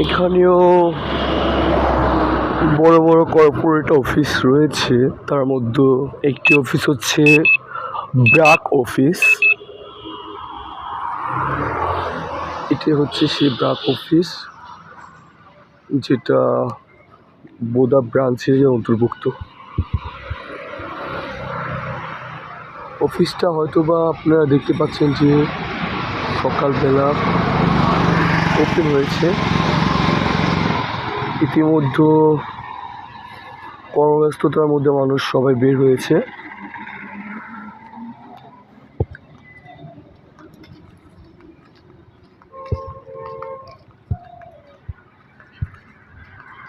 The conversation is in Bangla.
এখানেও বড় বড় কর্পোরেট অফিস রয়েছে। তার মধ্যে একটি অফিস হচ্ছে ব্রাক অফিস এটি হচ্ছে সেই ব্রাক অফিস যেটা বোদা ব্রাঞ্চের অন্তর্ভুক্ত। অফিসটা হয়তো বা আপনারা দেখতে পাচ্ছেন যে সকালবেলা ওপেন হয়েছে। ইতিমধ্যে কর্মব্যস্ততার মধ্যে মানুষ সবাই বের হয়েছে।